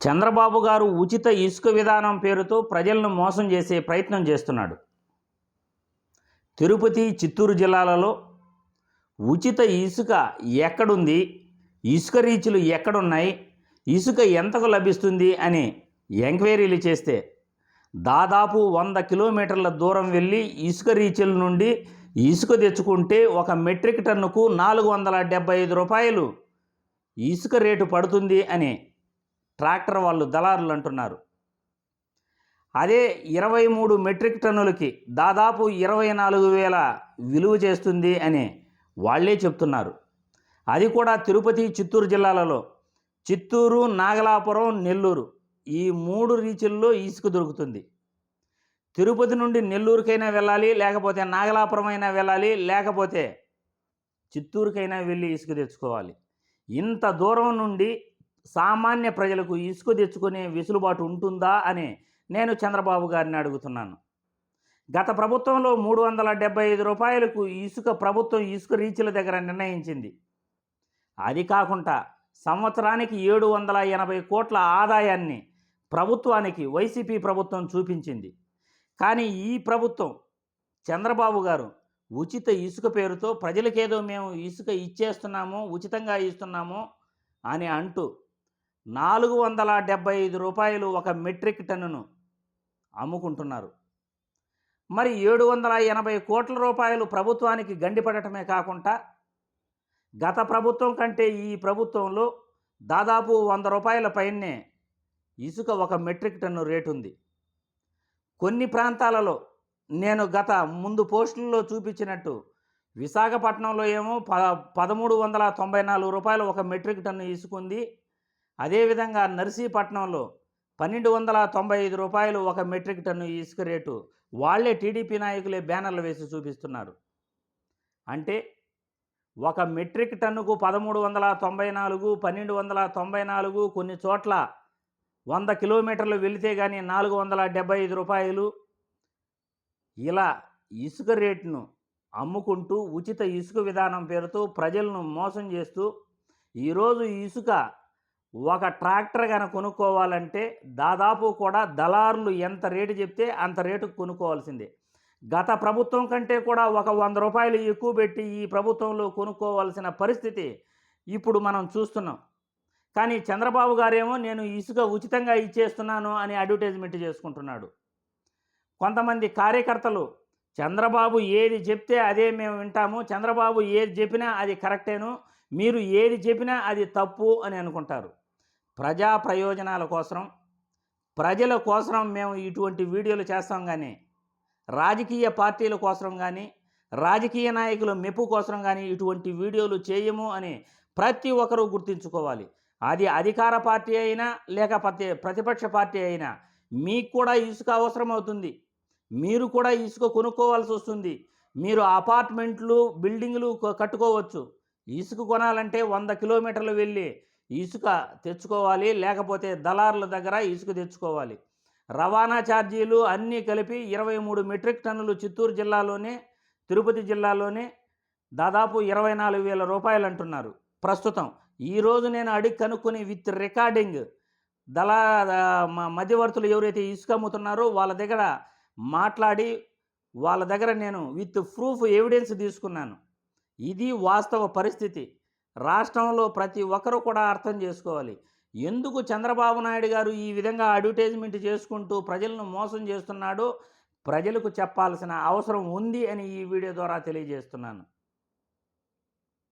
చంద్రబాబు గారు ఉచిత ఇసుక విధానం పేరుతో ప్రజలను మోసం చేసే ప్రయత్నం చేస్తున్నాడు. తిరుపతి చిత్తూరు జిల్లాలలో ఉచిత ఇసుక ఎక్కడుంది? ఇసుక రీచ్లు ఎక్కడున్నాయి? ఇసుక ఎంతకు లభిస్తుంది అని ఎంక్వైరీలు చేస్తే దాదాపు వంద కిలోమీటర్ల దూరం వెళ్ళి ఇసుక రీచ్ల నుండి ఇసుక తెచ్చుకుంటే ఒక మెట్రిక్ టన్నుకు నాలుగు వందల డెబ్బై ఐదు రూపాయలు ఇసుక రేటు పడుతుంది అని ట్రాక్టర్ వాళ్ళు దళారులు అంటున్నారు. అదే ఇరవై మూడు మెట్రిక్ టన్నులకి దాదాపు ఇరవై నాలుగు వేల విలువ చేస్తుంది అని వాళ్ళే చెప్తున్నారు. అది కూడా తిరుపతి చిత్తూరు జిల్లాలలో. చిత్తూరు నాగలాపురం నెల్లూరు ఈ మూడు రీచుల్లో ఇసుక దొరుకుతుంది. తిరుపతి నుండి నెల్లూరుకైనా వెళ్ళాలి లేకపోతే నాగలాపురం అయినా వెళ్ళాలి లేకపోతే చిత్తూరుకైనా వెళ్ళి ఇసుక తెచ్చుకోవాలి. ఇంత దూరం నుండి సామాన్య ప్రజలకు ఇసుక తెచ్చుకునే వెసులుబాటు ఉంటుందా అని నేను చంద్రబాబు గారిని అడుగుతున్నాను. గత ప్రభుత్వంలో మూడు వందల డెబ్బై ఐదు రూపాయలకు ఇసుక ప్రభుత్వం ఇసుక రీచ్ల దగ్గర నిర్ణయించింది. అది కాకుండా సంవత్సరానికి ఏడు వందల ఎనభై కోట్ల ఆదాయాన్ని ప్రభుత్వానికి వైసీపీ ప్రభుత్వం చూపించింది. కానీ ఈ ప్రభుత్వం చంద్రబాబు గారు ఉచిత ఇసుక పేరుతో ప్రజలకేదో మేము ఇసుక ఇచ్చేస్తున్నాము ఉచితంగా ఇస్తున్నాము అని అంటూ నాలుగు వందల డెబ్బై ఐదు రూపాయలు ఒక మెట్రిక్ టన్నును అమ్ముకుంటున్నారు. మరి ఏడు వందల ఎనభై కోట్ల రూపాయలు ప్రభుత్వానికి గండిపడటమే కాకుండా గత ప్రభుత్వం కంటే ఈ ప్రభుత్వంలో దాదాపు వంద రూపాయల పైనే ఇసుక ఒక మెట్రిక్ టన్ను రేటు ఉంది కొన్ని ప్రాంతాలలో నేను గత ముందు పోస్టుల్లో చూపించినట్టు విశాఖపట్నంలో ఏమో ప పదమూడు వందల తొంభై నాలుగు రూపాయలు ఒక మెట్రిక్ టన్ను ఇసుకుంది. అదేవిధంగా నర్సీపట్నంలో పన్నెండు వందల తొంభై ఐదు రూపాయలు ఒక మెట్రిక్ టన్ను ఇసుక రేటు వాళ్ళే టీడీపీ నాయకులే బ్యానర్లు వేసి చూపిస్తున్నారు. అంటే ఒక మెట్రిక్ టన్నుకు పదమూడు వందల తొంభై నాలుగు పన్నెండు వందల తొంభై నాలుగు కొన్ని చోట్ల వంద కిలోమీటర్లు వెళితే కానీ నాలుగు వందల డెబ్బై ఐదు రూపాయలు ఇలా ఇసుక రేటును అమ్ముకుంటూ ఉచిత ఇసుక విధానం పేరుతో ప్రజలను మోసం చేస్తూ ఈరోజు ఇసుక ఒక ట్రాక్టర్ కనుక కొనుక్కోవాలంటే దాదాపు కూడా దళారులు ఎంత రేటు చెప్తే అంత రేటుకు కొనుక్కోవాల్సిందే. గత ప్రభుత్వం కంటే కూడా ఒక వంద రూపాయలు ఎక్కువ పెట్టి ఈ ప్రభుత్వంలో కొనుక్కోవాల్సిన పరిస్థితి ఇప్పుడు మనం చూస్తున్నాం. కానీ చంద్రబాబు గారేమో నేను ఇసుక ఉచితంగా ఇచ్చేస్తున్నాను అని అడ్వర్టైజ్మెంట్ చేసుకుంటున్నాడు. కొంతమంది కార్యకర్తలు చంద్రబాబు ఏది చెప్తే అదే మేము వింటాము చంద్రబాబు ఏది చెప్పినా అది కరెక్టేను మీరు ఏది చెప్పినా అది తప్పు అని అనుకుంటారు. ప్రజా ప్రయోజనాల కోసం ప్రజల కోసం మేము ఇటువంటి వీడియోలు చేస్తాం కానీ రాజకీయ పార్టీల కోసం కానీ రాజకీయ నాయకుల మెప్పు కోసం కానీ ఇటువంటి వీడియోలు చేయము అని ప్రతి ఒక్కరూ గుర్తుంచుకోవాలి. అది అధికార పార్టీ అయినా లేకపోతే ప్రతిపక్ష పార్టీ అయినా మీకు కూడా ఇసుక అవసరం అవుతుంది మీరు కూడా ఇసుక కొనుక్కోవాల్సి వస్తుంది. మీరు అపార్ట్మెంట్లు బిల్డింగ్లు కట్టుకోవచ్చు. ఇసుక కొనాలంటే వంద కిలోమీటర్లు వెళ్ళి ఇసుక తెచ్చుకోవాలి లేకపోతే దళారుల దగ్గర ఇసుక తెచ్చుకోవాలి. రవాణా ఛార్జీలు అన్నీ కలిపి ఇరవై మూడు మెట్రిక్ టన్నులు చిత్తూరు జిల్లాలోనే తిరుపతి జిల్లాలోనే దాదాపు ఇరవై నాలుగు వేల రూపాయలు అంటున్నారు ప్రస్తుతం ఈరోజు నేను అడిగి కనుక్కొని విత్ రికార్డింగ్ దళ మ- మధ్యవర్తులు ఎవరైతే ఇసుక అమ్ముతున్నారో వాళ్ళ దగ్గర మాట్లాడి వాళ్ళ దగ్గర నేను విత్ ప్రూఫ్ ఎవిడెన్స్ తీసుకున్నాను. ఇది వాస్తవ పరిస్థితి. రాష్ట్రంలో ప్రతి ఒక్కరూ కూడా అర్థం చేసుకోవాలి. ఎందుకు చంద్రబాబు నాయుడు గారు ఈ విధంగా అడ్వర్టైజ్మెంట్ చేసుకుంటూ ప్రజలను మోసం చేస్తున్నాడో ప్రజలకు చెప్పాల్సిన అవసరం ఉంది అని ఈ వీడియో ద్వారా తెలియజేస్తున్నాను.